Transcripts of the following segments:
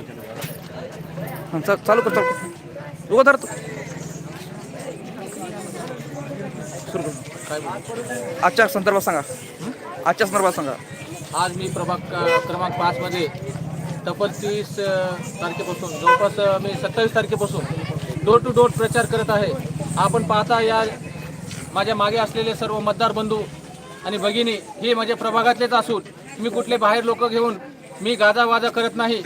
हं, चालू कर चालू उभं धर तू. सुरू कर आजच्या संदर्भात सांगा आजच्या संदर्भात सांगा आज मी प्रभाग क्रमांक पाचमध्ये तब्बल तीस तारखेपासून जवळपास मी सत्तावीस तारखेपासून डोर टू डोर प्रचार करत आहे आपण पाहता या माझ्या मागे असलेले सर्व मतदार बंधू आणि भगिनी हे माझ्या प्रभागातलेच असून मी कुठले बाहेर लोक घेऊन मी गाजावाजा करत नाही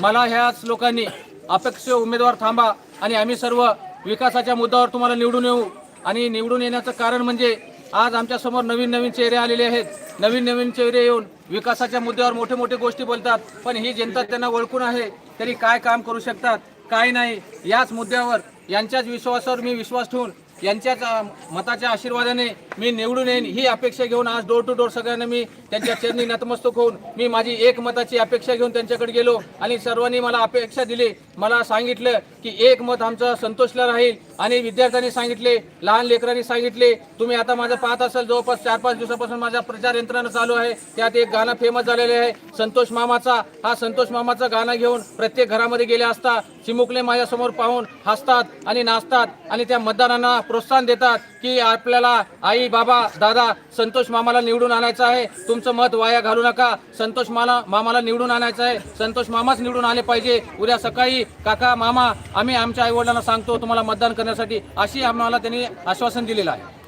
मला ह्याच लोकांनी अपेक्ष उमेदवार थांबा आणि आम्ही सर्व विकासाच्या मुद्द्यावर तुम्हाला निवडून येऊ. आणि निवडून येण्याचं कारण म्हणजे आज आमच्यासमोर नवीन नवीन चेहरे आलेले आहेत. नवीन नवीन चेहरे येऊन विकासाच्या मुद्द्यावर मोठे मोठे गोष्टी बोलतात. पण ही जनता त्यांना ओळखून आहे. तरी काय काम करू शकतात काय नाही याच मुद्द्यावर यांच्याच विश्वासावर मी विश्वास ठेवून यांच्याच मताच्या आशीर्वादाने मी निवडून येईन. ही अपेक्षा घेऊन आज डोर टू डोर सगळ्यांना मी त्यांच्या चरणी नतमस्तक होऊन मी माझी एक मताची अपेक्षा घेऊन त्यांच्याकडे गेलो आणि सर्वांनी मला अपेक्षा दिली. मला सांगितलं की एक मत आमचं संतोषला राहील आणि विद्यार्थ्यांनी सांगितले लहान लेकरांनी सांगितले तुम्ही आता माझं पाहत असाल जवळपास चार पाच दिवसापासून माझा प्रचार यंत्रणा चालू आहे. त्यात एक गाणं फेमस झालेलं आहे संतोष मामाचा. हा संतोष मामाचं गाणं घेऊन प्रत्येक घरामध्ये गेले असता चिमुकले माझ्यासमोर पाहून हसतात आणि नाचतात आणि त्या मतदारांना प्रोत्साहन देतात की आपल्याला आई बाबा दादा संतोष मामाला निवडून आणायचं आहे. तुमचं मत वाया घालू नका. संतोष माला मामाला निवडून आणायचं आहे. संतोष मामाच निवडून आले पाहिजे. उद्या सकाळी काका मामा आम्ही आमच्या आईवडिलांना सांगतो तुम्हाला मतदान करण्यासाठी. अशी आम्हाला त्यांनी आश्वासन दिलेलं आहे.